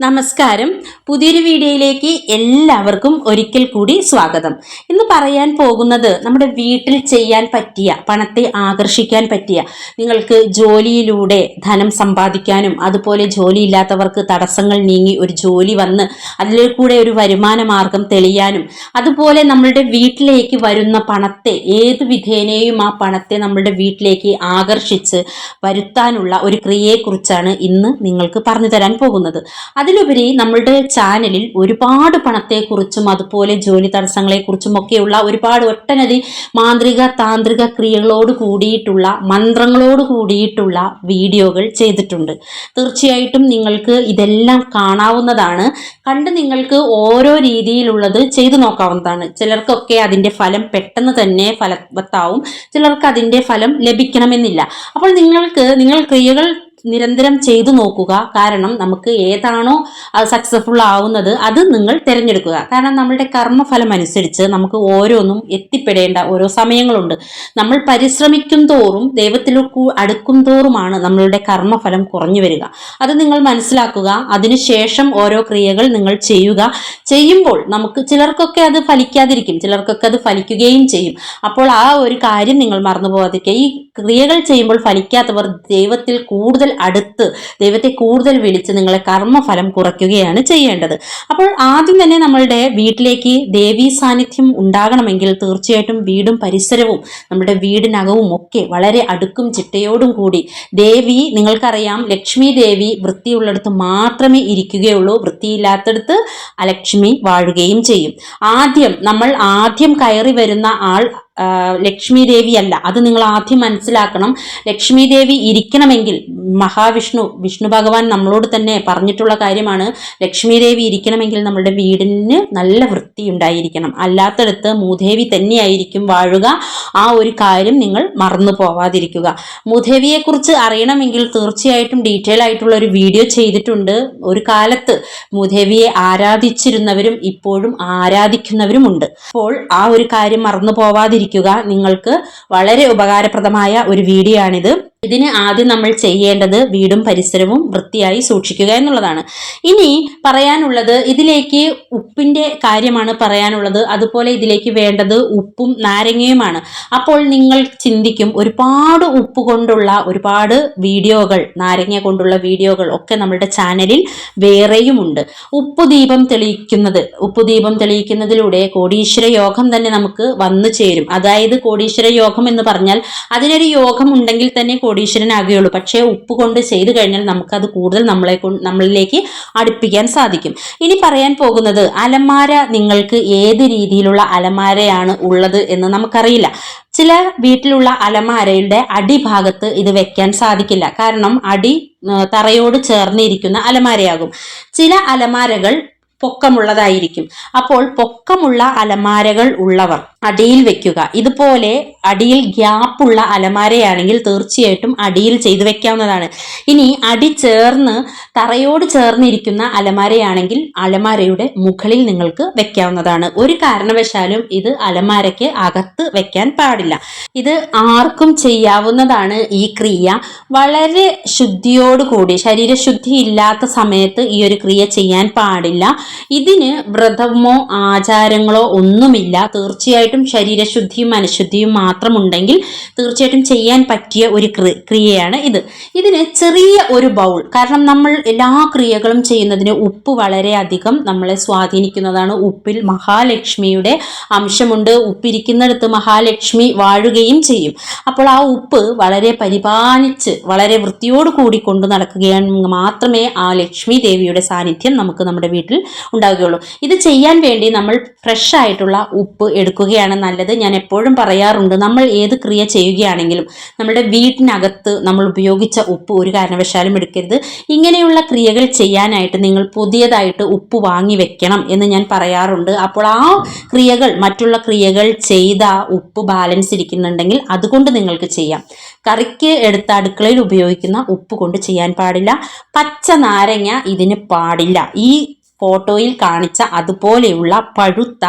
നമസ്കാരം. പുതിയൊരു വീഡിയോയിലേക്ക് എല്ലാവർക്കും ഒരിക്കൽ കൂടി സ്വാഗതം. ഇന്ന് പറയാൻ പോകുന്നത് നമ്മുടെ വീട്ടിൽ ചെയ്യാൻ പറ്റിയ പണത്തെ ആകർഷിക്കാൻ പറ്റിയ നിങ്ങൾക്ക് ജോലിയിലൂടെ ധനം സമ്പാദിക്കാനും അതുപോലെ ജോലിയില്ലാത്തവർക്ക് തടസ്സങ്ങൾ നീങ്ങി ഒരു ജോലി വന്ന് അതിൽ കൂടെ ഒരു വരുമാന മാർഗം തെളിയാനും അതുപോലെ നമ്മളുടെ വീട്ടിലേക്ക് വരുന്ന പണത്തെ ഏത് വിധേനയും ആ പണത്തെ നമ്മളുടെ വീട്ടിലേക്ക് ആകർഷിച്ച് വരുത്താനുള്ള ഒരു ക്രിയയെക്കുറിച്ചാണ് ഇന്ന് നിങ്ങൾക്ക് പറഞ്ഞു തരാൻ പോകുന്നത്. അതിലുപരി നമ്മളുടെ ചാനലിൽ ഒരുപാട് പണത്തെക്കുറിച്ചും അതുപോലെ ജോലി തടസ്സങ്ങളെക്കുറിച്ചും ഒക്കെയുള്ള ഒരുപാട് ഒട്ടനവധി മാന്ത്രിക താന്ത്രിക ക്രിയകളോട് കൂടിയിട്ടുള്ള മന്ത്രങ്ങളോട് കൂടിയിട്ടുള്ള വീഡിയോകൾ ചെയ്തിട്ടുണ്ട്. തീർച്ചയായിട്ടും നിങ്ങൾക്ക് ഇതെല്ലാം കാണാവുന്നതാണ്. കണ്ട് നിങ്ങൾക്ക് ഓരോ രീതിയിലുള്ളത് ചെയ്തു നോക്കാവുന്നതാണ്. ചിലർക്കൊക്കെ അതിന്റെ ഫലം പെട്ടെന്ന് തന്നെ ഫലവത്താവും. ചിലർക്ക് അതിന്റെ ഫലം ലഭിക്കണമെന്നില്ല. അപ്പോൾ നിങ്ങൾക്ക് നിങ്ങൾ ക്രിയകൾ നിരന്തരം ചെയ്തു നോക്കുക. കാരണം നമുക്ക് ഏതാണോ സക്സസ്ഫുൾ ആവുന്നത് അത് നിങ്ങൾ തിരഞ്ഞെടുക്കുക. കാരണം നമ്മളുടെ കർമ്മഫലം അനുസരിച്ച് നമുക്ക് ഓരോന്നും എത്തിപ്പെടേണ്ട ഓരോ സമയങ്ങളുണ്ട്. നമ്മൾ പരിശ്രമിക്കും തോറും ദൈവത്തിലേക്ക് അടുക്കും തോറുമാണ് നമ്മളുടെ കർമ്മഫലം കുറഞ്ഞു വരിക. അത് നിങ്ങൾ മനസ്സിലാക്കുക. അതിനുശേഷം ഓരോ ക്രിയകൾ നിങ്ങൾ ചെയ്യുക. ചെയ്യുമ്പോൾ നമുക്ക് ചിലർക്കൊക്കെ അത് ഫലിക്കാതിരിക്കും. ചിലർക്കൊക്കെ അത് ഫലിക്കുകയും ചെയ്യും. അപ്പോൾ ആ ഒരു കാര്യം നിങ്ങൾ മറന്നു പോകാതിരിക്കുക ഈ ക്രിയകൾ ചെയ്യുമ്പോൾ ഫലിക്കാത്തവർ ദൈവത്തിൽ കൂടുതൽ അടുത്ത് ദൈവത്തെ കൂടുതൽ വിളിച്ച് നിങ്ങളെ കർമ്മഫലം കുറയ്ക്കുകയാണ് ചെയ്യേണ്ടത്. അപ്പോൾ ആദ്യം തന്നെ നമ്മളുടെ വീട്ടിലേക്ക് ദേവീ സാന്നിധ്യം ഉണ്ടാകണമെങ്കിൽ തീർച്ചയായിട്ടും വീടും പരിസരവും നമ്മുടെ വീടിനകവും ഒക്കെ വളരെ അടുക്കും ചിട്ടയോടും കൂടി ദേവി നിങ്ങൾക്കറിയാം ലക്ഷ്മി ദേവി വൃത്തിയുള്ളിടത്ത് മാത്രമേ ഇരിക്കുകയുള്ളൂ. വൃത്തിയില്ലാത്തടത്ത് അലക്ഷ്മി വാഴുകയും ചെയ്യും. ആദ്യം നമ്മൾ ആദ്യം കയറി വരുന്ന ആൾ ലക്ഷ്മി ദേവി അല്ല. അത് നിങ്ങൾ ആദ്യം മനസ്സിലാക്കണം. ലക്ഷ്മി ദേവി ഇരിക്കണമെങ്കിൽ മഹാവിഷ്ണു വിഷ്ണു ഭഗവാൻ നമ്മളോട് തന്നെ പറഞ്ഞിട്ടുള്ള കാര്യമാണ്. ലക്ഷ്മി ദേവി ഇരിക്കണമെങ്കിൽ നമ്മുടെ വീടിന് നല്ല വൃത്തി ഉണ്ടായിരിക്കണം. അല്ലാത്തടത്ത് മൂദേവി തന്നെയായിരിക്കും വാഴുക. ആ ഒരു കാര്യം നിങ്ങൾ മറന്നു പോവാതിരിക്കുക. മൂദേവിയെക്കുറിച്ച് അറിയണമെങ്കിൽ തീർച്ചയായിട്ടും ഡീറ്റെയിൽ ആയിട്ടുള്ള ഒരു വീഡിയോ ചെയ്തിട്ടുണ്ട്. ഒരു കാലത്ത് മൂദേവിയെ ആരാധിച്ചിരുന്നവരും ഇപ്പോഴും ആരാധിക്കുന്നവരുമുണ്ട്. അപ്പോൾ ആ ഒരു കാര്യം മറന്നു പോവാതിരിക്കുക. നിങ്ങൾക്ക് വളരെ ഉപകാരപ്രദമായ ഒരു വീഡിയോ ആണിത് ഇതിന് ആദ്യം നമ്മൾ ചെയ്യേണ്ടത് വീടും പരിസരവും വൃത്തിയായി സൂക്ഷിക്കുക എന്നുള്ളതാണ്. ഇനി പറയാനുള്ളത് ഇതിലേക്ക് ഉപ്പിന്റെ കാര്യമാണ് പറയാനുള്ളത്. അതുപോലെ ഇതിലേക്ക് വേണ്ടത് ഉപ്പും നാരങ്ങയുമാണ്. അപ്പോൾ നിങ്ങൾ ചിന്തിക്കും ഒരുപാട് ഉപ്പ് കൊണ്ടുള്ള ഒരുപാട് വീഡിയോകൾ നാരങ്ങ കൊണ്ടുള്ള വീഡിയോകൾ ഒക്കെ നമ്മുടെ ചാനലിൽ വേറെയുമുണ്ട്. ഉപ്പു ദീപം തെളിയിക്കുന്നത് ഉപ്പു ദീപം തെളിയിക്കുന്നതിലൂടെ കോടീശ്വര യോഗം തന്നെ നമുക്ക് വന്നു ചേരും. അതായത് കോടീശ്വര യോഗം എന്ന് പറഞ്ഞാൽ അതിനൊരു യോഗം ഉണ്ടെങ്കിൽ തന്നെ കോടീശ്വരനാകുകയുള്ളൂ. പക്ഷേ ഉപ്പ് കൊണ്ട് ചെയ്തു കഴിഞ്ഞാൽ നമുക്കത് കൂടുതൽ നമ്മളെ നമ്മളിലേക്ക് അടുപ്പിക്കാൻ സാധിക്കും. ഇനി പറയാൻ പോകുന്നത് അലമാര നിങ്ങൾക്ക് ഏത് രീതിയിലുള്ള അലമാരയാണ് ഉള്ളത് എന്ന് നമുക്കറിയില്ല. ചില വീട്ടിലുള്ള അലമാരയുടെ അടിഭാഗത്ത് ഇത് വെക്കാൻ സാധിക്കില്ല. കാരണം അടി തറയോട് ചേർന്നിരിക്കുന്ന അലമാരയാകും. ചില അലമാരകൾ പൊക്കമുള്ളതായിരിക്കും. അപ്പോൾ പൊക്കമുള്ള അലമാരകൾ ഉള്ളവർ അടിയിൽ വെക്കുക. ഇതുപോലെ അടിയിൽ ഗ്യാപ്പുള്ള അലമാരയാണെങ്കിൽ തീർച്ചയായിട്ടും അടിയിൽ ചെയ്തു വെക്കാവുന്നതാണ്. ഇനി അടി ചേർന്ന് തറയോട് ചേർന്നിരിക്കുന്ന അലമാരയാണെങ്കിൽ അലമാരയുടെ മുകളിൽ നിങ്ങൾക്ക് വെക്കാവുന്നതാണ്. ഒരു കാരണവശാലും ഇത് അലമാരയ്ക്ക് അകത്ത് വെക്കാൻ പാടില്ല. ഇത് ആർക്കും ചെയ്യാവുന്നതാണ് ഈ ക്രിയ. വളരെ ശുദ്ധിയോടുകൂടി ശരീരശുദ്ധി ഇല്ലാത്ത സമയത്ത് ഈ ഒരു ക്രിയ ചെയ്യാൻ പാടില്ല. ഇതിന് വ്രതമോ ആചാരങ്ങളോ ഒന്നുമില്ല. തീർച്ചയായിട്ടും ശരീരശുദ്ധിയും മനഃശുദ്ധിയും മാത്രമുണ്ടെങ്കിൽ തീർച്ചയായിട്ടും ചെയ്യാൻ പറ്റിയ ഒരു ക്രിയയാണ് ഇത്. ഇതിന് ചെറിയ ഒരു ബൗൾ കാരണം നമ്മൾ എല്ലാ ക്രിയകളും ചെയ്യുന്നതിന് ഉപ്പ് വളരെയധികം നമ്മളെ സ്വാധീനിക്കുന്നതാണ്. ഉപ്പിൽ മഹാലക്ഷ്മിയുടെ അംശമുണ്ട്. ഉപ്പിരിക്കുന്നിടത്ത് മഹാലക്ഷ്മി വാഴുകയും ചെയ്യും. അപ്പോൾ ആ ഉപ്പ് വളരെ പരിപാലിച്ച് വളരെ വൃത്തിയോട് കൂടി കൊണ്ടു നടക്കുകയാണെങ്കിൽ മാത്രമേ ആ ലക്ഷ്മി ദേവിയുടെ സാന്നിധ്യം നമുക്ക് നമ്മുടെ വീട്ടിൽ ഉണ്ടാവുകയുള്ളൂ. ഇത് ചെയ്യാൻ വേണ്ടി നമ്മൾ ഫ്രഷ് ആയിട്ടുള്ള ഉപ്പ് എടുക്കുകയാണ്. നല്ലത്. ഞാൻ എപ്പോഴും പറയാറുണ്ട് നമ്മൾ ഏത് ക്രിയ ചെയ്യുകയാണെങ്കിലും നമ്മുടെ വീട്ടിനകത്ത് നമ്മൾ ഉപയോഗിച്ച ഉപ്പ് ഒരു കാരണവശാലും എടുക്കരുത്. ഇങ്ങനെയുള്ള ക്രിയകൾ ചെയ്യാനായിട്ട് നിങ്ങൾ പുതിയതായിട്ട് ഉപ്പ് വാങ്ങി വെക്കണം എന്ന് ഞാൻ പറയാറുണ്ട്. അപ്പോൾ ആ ക്രിയകൾ മറ്റുള്ള ക്രിയകൾ ചെയ്ത ഉപ്പ് ബാലൻസ് ഇരിക്കുന്നുണ്ടെങ്കിൽ അതുകൊണ്ട് നിങ്ങൾക്ക് ചെയ്യാം. കറിക്ക് എടുത്ത അടുക്കളയിൽ ഉപയോഗിക്കുന്ന ഉപ്പ് കൊണ്ട് ചെയ്യാൻ പാടില്ല. പച്ച നാരങ്ങ ഇതിന് പാടില്ല. ഈ ഫോട്ടോയിൽ കാണിച്ച അതുപോലെയുള്ള പഴുത്ത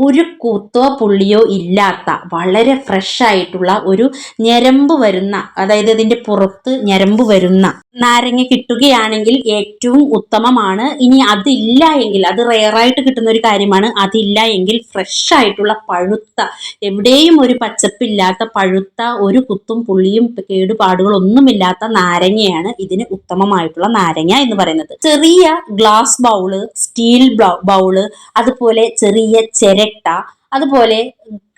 ഒരു കുത്തോ പുള്ളിയോ ഇല്ലാത്ത വളരെ ഫ്രഷ് ആയിട്ടുള്ള ഒരു ഞരമ്പ് വരുന്ന അതായത് ഇതിന്റെ പുറത്ത് ഞരമ്പ് വരുന്ന നാരങ്ങ കിട്ടുകയാണെങ്കിൽ ഏറ്റവും ഉത്തമമാണ്. ഇനി അതില്ല എങ്കിൽ അത് റെയറായിട്ട് കിട്ടുന്ന ഒരു കാര്യമാണ്. അതില്ല എങ്കിൽ ഫ്രഷ് ആയിട്ടുള്ള പഴുത്ത എവിടെയും ഒരു പച്ചപ്പില്ലാത്ത പഴുത്ത ഒരു കുത്തും പുള്ളിയും കേടുപാടുകളൊന്നുമില്ലാത്ത നാരങ്ങയാണ് ഇതിന് ഉത്തമമായിട്ടുള്ള നാരങ്ങ എന്ന് പറയുന്നത്. ചെറിയ ഗ്ലാസ് ബൗൾ സ്റ്റീൽ ബൗൾ അതുപോലെ ചെറിയ ചിരട്ട അതുപോലെ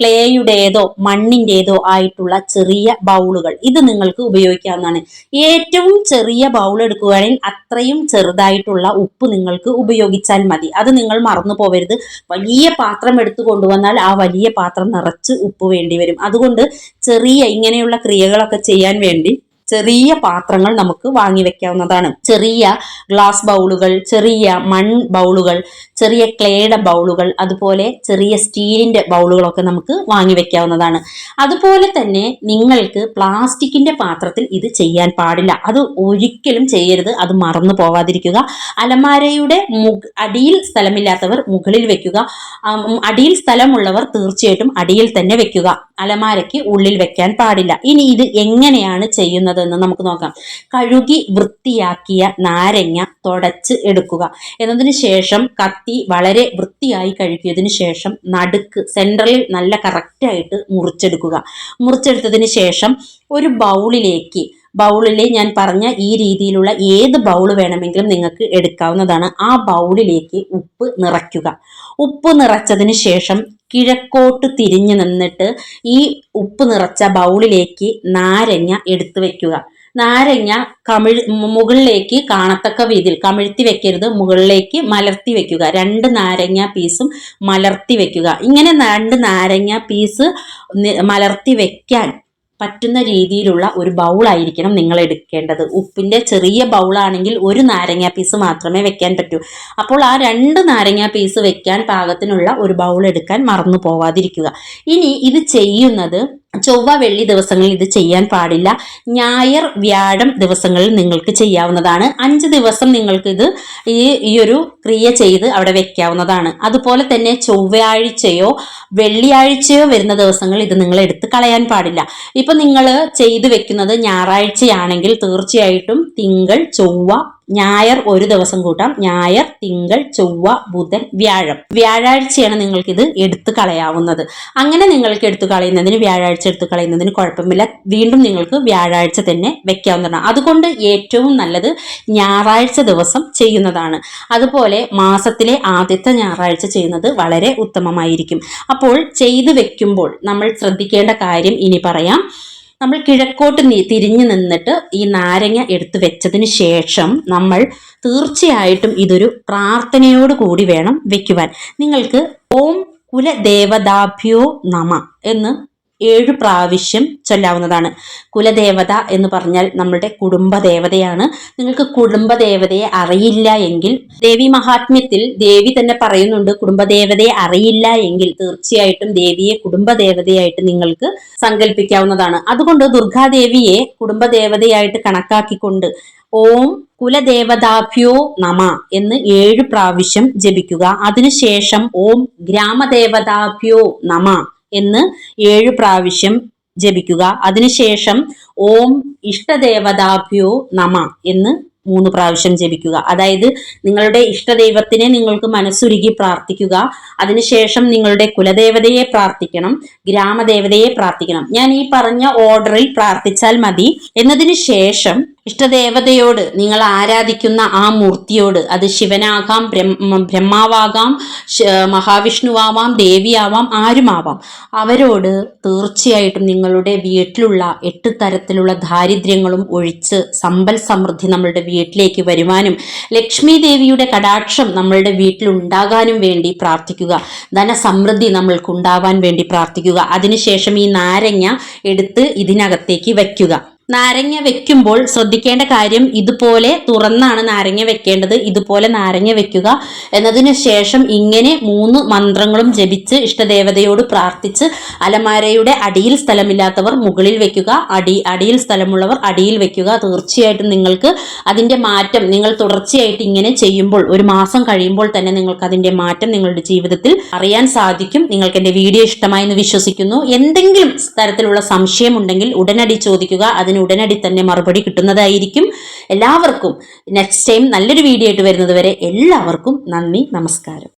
ക്ലേയുടേതോ മണ്ണിന്റെതോ ആയിട്ടുള്ള ചെറിയ ബൗളുകൾ. ഇത് നിങ്ങൾക്ക് ഉപയോഗിക്കാവുന്നതാണ്. ഏറ്റവും ചെറിയ ബൗൾ എടുക്കുകയാണെങ്കിൽ അത്രയും ചെറുതായിട്ടുള്ള ഉപ്പ് നിങ്ങൾക്ക് ഉപയോഗിച്ചാൽ മതി. അത് നിങ്ങൾ മറന്നു പോവരുത്. വലിയ പാത്രം എടുത്തു കൊണ്ടുവന്നാൽ ആ വലിയ പാത്രം നിറച്ച് ഉപ്പ് വേണ്ടി വരും. അതുകൊണ്ട് ചെറിയ ഇങ്ങനെയുള്ള ക്രിയകളൊക്കെ ചെയ്യാൻ വേണ്ടി ചെറിയ പാത്രങ്ങൾ നമുക്ക് വാങ്ങി വെക്കാവുന്നതാണ്. ചെറിയ ഗ്ലാസ് ബൗളുകൾ ചെറിയ മൺ ബൗളുകൾ ചെറിയ ക്ലേയുടെ ബൗളുകൾ അതുപോലെ ചെറിയ സ്റ്റീലിന്റെ ബൗളുകളൊക്കെ നമുക്ക് വാങ്ങി വെക്കാവുന്നതാണ്. അതുപോലെ തന്നെ നിങ്ങൾക്ക് പ്ലാസ്റ്റിക്കിന്റെ പാത്രത്തിൽ ഇത് ചെയ്യാൻ പാടില്ല. അത് ഒരിക്കലും ചെയ്യരുത്. അത് മറന്നു പോവാതിരിക്കുക. അലമാരയുടെ അടിയിൽ സ്ഥലമില്ലാത്തവർ മുകളിൽ വെക്കുക. അടിയിൽ സ്ഥലമുള്ളവർ തീർച്ചയായിട്ടും അടിയിൽ തന്നെ വെക്കുക. അലമാരയ്ക്ക് ഉള്ളിൽ വെക്കാൻ പാടില്ല. ഇനി ഇത് എങ്ങനെയാണ് ചെയ്യുന്നതെന്ന് നമുക്ക് നോക്കാം. കഴുകി വൃത്തിയാക്കിയ നാരങ്ങ തുടച്ച് എടുക്കുക. എന്നതിന് ശേഷം കത്തി വളരെ വൃത്തിയായി കഴുകിയതിന് ശേഷം നടുക്ക് സെൻട്രലിൽ നല്ല കറക്റ്റായിട്ട് മുറിച്ചെടുക്കുക. മുറിച്ചെടുത്തതിന് ശേഷം ഒരു ബൗളിലേക്ക് ബൗളിൽ ഞാൻ പറഞ്ഞ ഈ രീതിയിലുള്ള ഏത് ബൗൾ വേണമെങ്കിലും നിങ്ങൾക്ക് എടുക്കാവുന്നതാണ്. ആ ബൗളിലേക്ക് ഉപ്പ് നിറയ്ക്കുക. ഉപ്പ് നിറച്ചതിന് ശേഷം കിഴക്കോട്ട് തിരിഞ്ഞു നിന്നിട്ട് ഈ ഉപ്പ് നിറച്ച ബൗളിലേക്ക് നാരങ്ങ എടുത്തു വെക്കുക. നാരങ്ങ കമിഴ് മുകളിലേക്ക് കാണത്തക്ക രീതിയിൽ കമിഴ്ത്തി വെക്കരുത്. മുകളിലേക്ക് മലർത്തി വെക്കുക. രണ്ട് നാരങ്ങ പീസും മലർത്തി വെക്കുക. ഇങ്ങനെ രണ്ട് നാരങ്ങ പീസ് മലർത്തി വെക്കാൻ പറ്റുന്ന രീതിയിലുള്ള ഒരു ബൗളായിരിക്കണം നിങ്ങൾ എടുക്കേണ്ടത്. ഉപ്പിന്റെ ചെറിയ ബൗളാണെങ്കിൽ ഒരു നാരങ്ങ പീസ് മാത്രമേ വെക്കാൻ പറ്റൂ. അപ്പോൾ ആ രണ്ട് നാരങ്ങ പീസ് വെക്കാൻ പാകത്തിനുള്ള ഒരു ബൗൾ എടുക്കാൻ മറന്നു പോവാതിരിക്കുക. ഇനി ഇത് ചെയ്യുന്നത് ചൊവ്വ വെള്ളി ദിവസങ്ങളിൽ ഇത് ചെയ്യാൻ പാടില്ല. ഞായർ വ്യാഴം ദിവസങ്ങളിൽ നിങ്ങൾക്ക് ചെയ്യാവുന്നതാണ്. അഞ്ച് ദിവസം നിങ്ങൾക്ക് ഇത് ഈ ഒരു ക്രിയ ചെയ്ത് അവിടെ വെക്കാവുന്നതാണ്. അതുപോലെ തന്നെ ചൊവ്വയാഴ്ചയോ വെള്ളിയാഴ്ചയോ വരുന്ന ദിവസങ്ങൾ ഇത് നിങ്ങൾ എടുത്ത് കളയാൻ പാടില്ല. ഇപ്പം നിങ്ങൾ ചെയ്തു വെക്കുന്നത് ഞായറാഴ്ചയാണെങ്കിൽ തീർച്ചയായിട്ടും തിങ്കൾ ചൊവ്വ ഞായർ ഒരു ദിവസം കൂട്ടാം. ഞായർ തിങ്കൾ ചൊവ്വ ബുധൻ വ്യാഴം. വ്യാഴാഴ്ചയാണ് നിങ്ങൾക്കിത് എടുത്തു കളയാവുന്നത്. അങ്ങനെ നിങ്ങൾക്ക് എടുത്തു കളയുന്നതിന് വ്യാഴാഴ്ച എടുത്തു കളയുന്നതിന് കുഴപ്പമില്ല. വീണ്ടും നിങ്ങൾക്ക് വ്യാഴാഴ്ച തന്നെ വെക്കാവുന്നതാണ്. അതുകൊണ്ട് ഏറ്റവും നല്ലത് ഞായറാഴ്ച ദിവസം ചെയ്യുന്നതാണ്. അതുപോലെ മാസത്തിലെ ആദ്യത്തെ ഞായറാഴ്ച ചെയ്യുന്നത് വളരെ ഉത്തമമായിരിക്കും. അപ്പോൾ ചെയ്തു വെക്കുമ്പോൾ നമ്മൾ ശ്രദ്ധിക്കേണ്ട കാര്യം ഇനി പറയാം. നമ്മൾ കിഴക്കോട്ട് തിരിഞ്ഞു നിന്നിട്ട് ഈ നാരങ്ങ എടുത്തു വെച്ചതിന് ശേഷം നമ്മൾ തീർച്ചയായിട്ടും ഇതൊരു പ്രാർത്ഥനയോട് കൂടി വേണം വെക്കുവാൻ. നിങ്ങൾക്ക് ഓം കുലദേവതാഭ്യോ നമ എന്ന് ഏഴു പ്രാവശ്യം ചൊല്ലാവുന്നതാണ്. കുലദേവത എന്ന് പറഞ്ഞാൽ നമ്മുടെ കുടുംബദേവതയാണ്. നിങ്ങൾക്ക് കുടുംബദേവതയെ അറിയില്ല എങ്കിൽ ദേവി മഹാത്മ്യത്തിൽ ദേവി തന്നെ പറയുന്നുണ്ട് കുടുംബദേവതയെ അറിയില്ല എങ്കിൽ തീർച്ചയായിട്ടും ദേവിയെ കുടുംബദേവതയായിട്ട് നിങ്ങൾക്ക് സങ്കല്പിക്കാവുന്നതാണ് അതുകൊണ്ട് ദുർഗാദേവിയെ കുടുംബദേവതയായിട്ട് കണക്കാക്കിക്കൊണ്ട് ഓം കുലദേവതാഭ്യോ നമ എന്ന് ഏഴ് പ്രാവശ്യം ജപിക്കുക. അതിനുശേഷം ഓം ഗ്രാമദേവതാഭ്യോ നമ എന്ന് ഏഴ് പ്രാവശ്യം ജപിക്കുക. അതിനുശേഷം ഓം ഇഷ്ടദേവതാഭ്യോ നമ എന്ന് മൂന്ന് പ്രാവശ്യം ജപിക്കുക. അതായത് നിങ്ങളുടെ ഇഷ്ടദൈവത്തിനെ നിങ്ങൾക്ക് മനസ്സുരുകി പ്രാർത്ഥിക്കുക. അതിനുശേഷം നിങ്ങളുടെ കുലദേവതയെ പ്രാർത്ഥിക്കണം ഗ്രാമദേവതയെ പ്രാർത്ഥിക്കണം. ഞാൻ ഈ പറഞ്ഞ ഓർഡറിൽ പ്രാർത്ഥിച്ചാൽ മതി. എന്നതിന് ശേഷം ഇഷ്ടദേവതയോട് നിങ്ങൾ ആരാധിക്കുന്ന ആ മൂർത്തിയോട് അത് ശിവനാകാം ബ്രഹ്മാവാകാം മഹാവിഷ്ണുവാവാം ദേവിയാവാം ആരുമാവാം. അവരോട് തീർച്ചയായിട്ടും നിങ്ങളുടെ വീട്ടിലുള്ള എട്ട് തരത്തിലുള്ള ദാരിദ്ര്യങ്ങളും ഒഴിച്ച് സമ്പൽ സമൃദ്ധി നമ്മളുടെ വീട്ടിലേക്ക് വരുവാനും ലക്ഷ്മി ദേവിയുടെ കടാക്ഷം നമ്മളുടെ വീട്ടിൽ ഉണ്ടാകാനും വേണ്ടി പ്രാർത്ഥിക്കുക ധനസമൃദ്ധി നമ്മൾക്ക് ഉണ്ടാവാൻ വേണ്ടി പ്രാർത്ഥിക്കുക. അതിനുശേഷം ഈ നാരങ്ങ എടുത്ത് ഇതിനകത്തേക്ക് വയ്ക്കുക. നാരങ്ങ വെക്കുമ്പോൾ ശ്രദ്ധിക്കേണ്ട കാര്യം ഇതുപോലെ തുറന്നാണ് നാരങ്ങ വെക്കേണ്ടത്. ഇതുപോലെ നാരങ്ങ വെക്കുക. എന്നതിന് ശേഷം ഇങ്ങനെ മൂന്ന് മന്ത്രങ്ങളും ജപിച്ച് ഇഷ്ടദേവതയോട് പ്രാർത്ഥിച്ച് അലമാരയുടെ അടിയിൽ സ്ഥലമില്ലാത്തവർ മുകളിൽ വെക്കുക. അടി അടിയിൽ സ്ഥലമുള്ളവർ അടിയിൽ വെക്കുക. തീർച്ചയായിട്ടും നിങ്ങൾക്ക് അതിന്റെ മാറ്റം നിങ്ങൾ തുടർച്ചയായിട്ട് ഇങ്ങനെ ചെയ്യുമ്പോൾ ഒരു മാസം കഴിയുമ്പോൾ തന്നെ നിങ്ങൾക്ക് അതിന്റെ മാറ്റം നിങ്ങളുടെ ജീവിതത്തിൽ അറിയാൻ സാധിക്കും. നിങ്ങൾക്ക് എന്റെ വീഡിയോ ഇഷ്ടമായി എന്ന് വിശ്വസിക്കുന്നു. എന്തെങ്കിലും തരത്തിലുള്ള സംശയം ഉണ്ടെങ്കിൽ ഉടനടി ചോദിക്കുക. അതിന് ഉടനടി തന്നെ മറുപടി കിട്ടുന്നതായിരിക്കും. എല്ലാവർക്കും നെക്സ്റ്റ് ടൈം നല്ലൊരു വീഡിയോ ആയിട്ട് വരുന്നത് വരെ എല്ലാവർക്കും നന്ദി നമസ്കാരം.